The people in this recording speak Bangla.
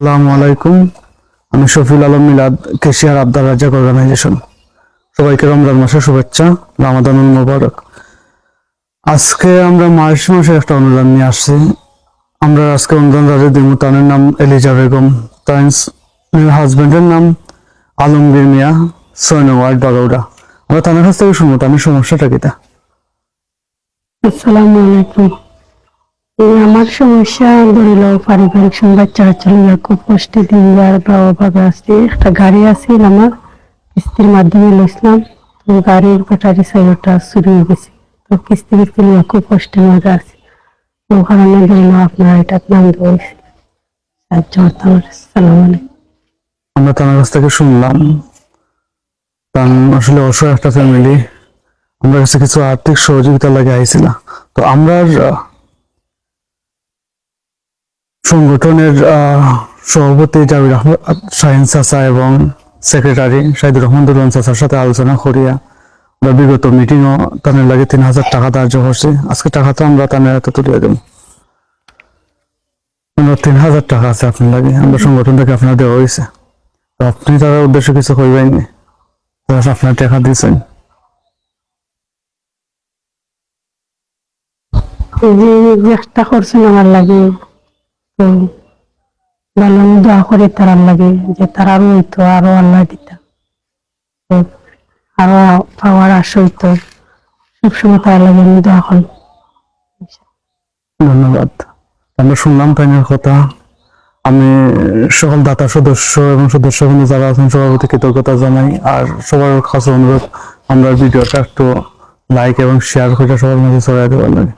আসসালামু আলাইকুম। আমি শফিউল আলম মিলাদ, কেশিয়ার আবদার রাজ্জাক অর্গানাইজেশন সবাইকে রমজান মাসের শুভেচ্ছা, রামাদান মোবারক। আজকে আমরা মার্চ মাসে একটা অনুদান নিয়ে আসছি। আমরা আজকে অনুদান রাজে দিব তার নাম এলিজা বেগম, তাইন্স হাজবেন্ডের নাম আলমগীর মিয়া সৈনওয়ার বাগৌড়া আমরা তাদের কাছ থেকে শুনব, তাদের সমস্যাটা কিটা আসসালামু আলাইকুম। আমার সমস্যা ধরিল পারিবারিক সংবাদ চলা চলে খুব কষ্টে দিন যার ভাবে আসছে একটা গাড়ি আছিল আমার, কিস্তির মাধ্যমে লইছিলাম, তো গাড়ির ব্যাটারি সাইডটা চুরি হয়ে গেছে, তো কিস্তি কিস্তি নিয়ে খুব কষ্টের মধ্যে আছে। তো কারণে ধরিল আপনার এটার নাম আলাইকুম। আমরা তার কাছ থেকে শুনলাম তার আসলে অসহায় একটা ফ্যামিলি আমরা কাছে কিছু আর্থিক সহযোগিতা লাগে আইছিল, তো আমরা সংগঠনের সভাপতি জাবির আহমদ, শাহিন চাচা এবং সেক্রেটারি শাহিদুর রহমান দুরমান চাচার সাথে আলোচনা করিয়া আমরা বিগত মিটিংও তাদের লাগে তিন হাজার টাকা ধার্য করছি। আজকে টাকা তো আমরা তাদের হাতে তুলিয়ে দেবো। তিন হাজার টাকা আছে আপনার লাগে, আমরা সংগঠন থেকে আপনার দেওয়া হয়েছে। তো আপনি তার উদ্দেশ্যে কিছু কইবেন নি? Just আপনার টাকা দিয়েছেন। যে চেষ্টা করছেন আমার লাগে। তো ভালো আমি দোয়া করে যে হইতো আরও আল্লাহ দিতা। তো আরও পাওয়ার আশা হইতো সবসময় তার আমি দোয়া করি। ধন্যবাদ। আমরা শুনলাম কথা। আমি সকল দাতা সদস্য এবং সদস্য বন্ধু যারা আছেন সবার প্রতি কৃতজ্ঞতা জানাই। আর সবার কাছে অনুরোধ, আমরা ভিডিওটা একটু লাইক এবং শেয়ার করে সবার মাঝে ছড়াই দেওয়ার লাগে।